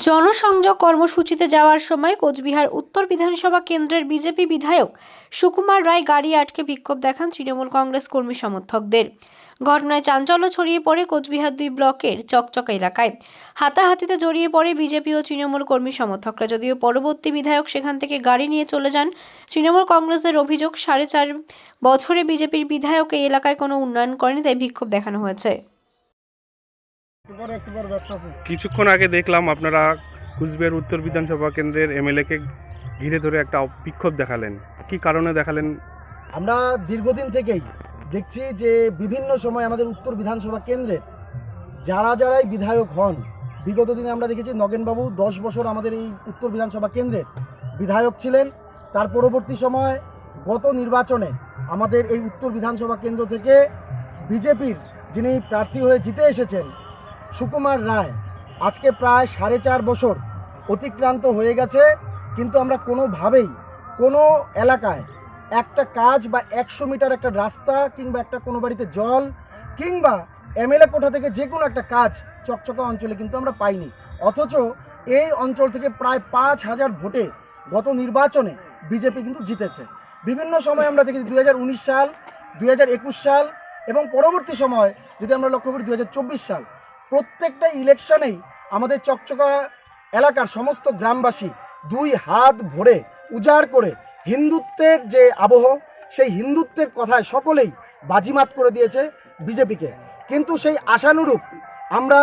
জনসংযোগ কর্মসূচিতে যাওয়ার সময় কোচবিহার উত্তর বিধানসভা কেন্দ্রের বিজেপি বিধায়ক সুকুমার রায় গাড়ি আটকে বিক্ষোভ দেখান তৃণমূল কংগ্রেস কর্মী সমর্থকদের। ঘটনায় চাঞ্চল্য ছড়িয়ে পড়ে কোচবিহার দুই ব্লকের চকচকা এলাকায়। হাতাহাতিতে জড়িয়ে পড়ে বিজেপি ও তৃণমূল কর্মী সমর্থকরা। যদিও পরবর্তী বিধায়ক সেখান থেকে গাড়ি নিয়ে চলে যান, তৃণমূল কংগ্রেসের অভিযোগ সাড়ে চার বছরে বিজেপির বিধায়ক এই এলাকায় কোনো উন্নয়ন করেনি, তাই বিক্ষোভ দেখানো হয়েছে একটু পরে একটু পরে ব্যস্ত আছে কিছুক্ষণ আগে দেখলাম আপনারা কুচবিহার উত্তর বিধানসভা কেন্দ্রের এমএলএকে ঘিরে ধরে একটা বিক্ষোভ দেখালেন। কি কারণে দেখালেন? আমরা দীর্ঘদিন থেকেই দেখছি যে বিভিন্ন সময় আমাদের উত্তর বিধানসভা কেন্দ্রের যারা যারাই বিধায়ক হন বিগত দিনে আমরা দেখেছি নগেনবাবু দশ বছর আমাদের এই উত্তর বিধানসভা কেন্দ্রের বিধায়ক ছিলেন। তার পরবর্তী সময় গত নির্বাচনে আমাদের এই উত্তর বিধানসভা কেন্দ্র থেকে বিজেপির যিনি প্রার্থী হয়ে জিতে এসেছেন সুকুমার রায় আজকে প্রায় সাড়ে চার বছর অতিক্রান্ত হয়ে গেছে, কিন্তু আমরা কোনোভাবেই কোনো এলাকায় একটা কাজ বা একশো মিটার একটা রাস্তা কিংবা একটা কোনো বাড়িতে জল কিংবা এমএলএ কোঠা থেকে যে কোনো একটা কাজ চকচকা অঞ্চলে কিন্তু আমরা পাইনি। অথচ এই অঞ্চল থেকে প্রায় পাঁচ হাজার ভোটে গত নির্বাচনে বিজেপি কিন্তু জিতেছে। বিভিন্ন সময় আমরা দেখেছি দুই হাজার উনিশ সাল, দুই হাজার একুশ সাল এবং পরবর্তী সময় যদি আমরা লক্ষ্য করি দুই হাজার চব্বিশ সাল প্রত্যেকটা ইলেকশনেই আমাদের চকচকা এলাকার সমস্ত গ্রামবাসী দুই হাত ভরে উজাড় করে হিন্দুত্বের যে আবহ, সেই হিন্দুত্বের কথায় সকলেই বাজিমাত করে দিয়েছে বিজেপিকে। কিন্তু সেই আশানুরূপ আমরা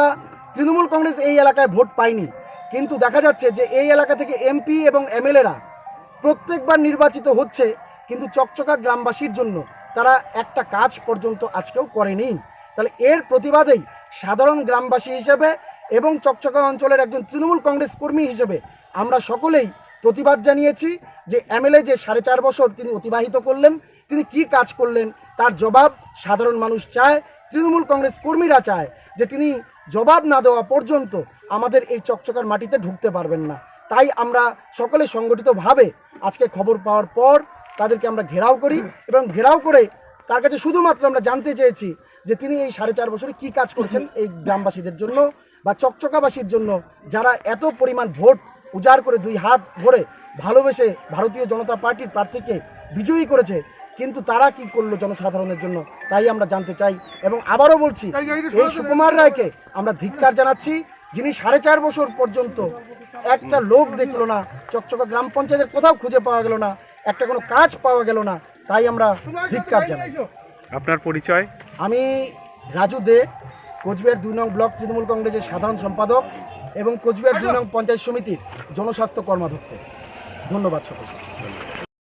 তৃণমূল কংগ্রেস এই এলাকায় ভোট পাইনি। কিন্তু দেখা যাচ্ছে যে এই এলাকা থেকে এমপি এবং এমএলএরা প্রত্যেকবার নির্বাচিত হচ্ছে, কিন্তু চকচকা গ্রামবাসীর জন্য তারা একটা কাজ পর্যন্ত আজকেও করেনি। তাহলে এর প্রতিবাদেই সাধারণ গ্রামবাসী হিসেবে এবং চকচকা অঞ্চলের একজন তৃণমূল কংগ্রেস কর্মী হিসেবে আমরা সকলেই প্রতিবাদ জানিয়েছি যে এমএলএ যে সাড়ে চার বছর তিনি অতিবাহিত করলেন, তিনি কি কাজ করলেন, তার জবাব সাধারণ মানুষ চায়, তৃণমূল কংগ্রেস কর্মীরা চায় যে তিনি জবাব না দেওয়া পর্যন্ত আমাদের এই চকচকার মাটিতে ঢুকতে পারবেন না। তাই আমরা সকলে সংগঠিতভাবে আজকে খবর পাওয়ার পর তাদেরকে আমরা ঘেরাও করি এবং ঘেরাও করে তার কাছে শুধুমাত্র আমরা জানতে চেয়েছি যে তিনি এই সাড়ে চার বছরে কি কাজ করছেন এই গ্রামবাসীদের জন্য বা চকচকাবাসীর জন্য যারা এত পরিমাণ ভোট উজাড় করে দুই হাত ভরে ভালোবেসে ভারতীয় জনতা পার্টির প্রার্থীকে বিজয়ী করেছে কিন্তু তারা কি করল জনসাধারণের জন্য তাই আমরা জানতে চাই এবং আবারও বলছি এই সুকুমার রায়কে আমরা ধিক্কার জানাচ্ছি যিনি সাড়ে চার বছর পর্যন্ত একটা লোক দেখল না চকচকা গ্রাম পঞ্চায়েতের কোথাও খুঁজে পাওয়া গেল না একটা কোনো কাজ পাওয়া গেল না তাই আমরা ধিক্কার জানাই। আপনার পরিচয়? আমি রাজু দে কোচবিহার দুই নং ব্লক তৃণমূল কংগ্রেসের সাধারণ সম্পাদক এবং কোচবিহার দুই নং পঞ্চায়েত সমিতির জনস্বাস্থ্য কর্মাধ্যক্ষ। ধন্যবাদ সকলকে।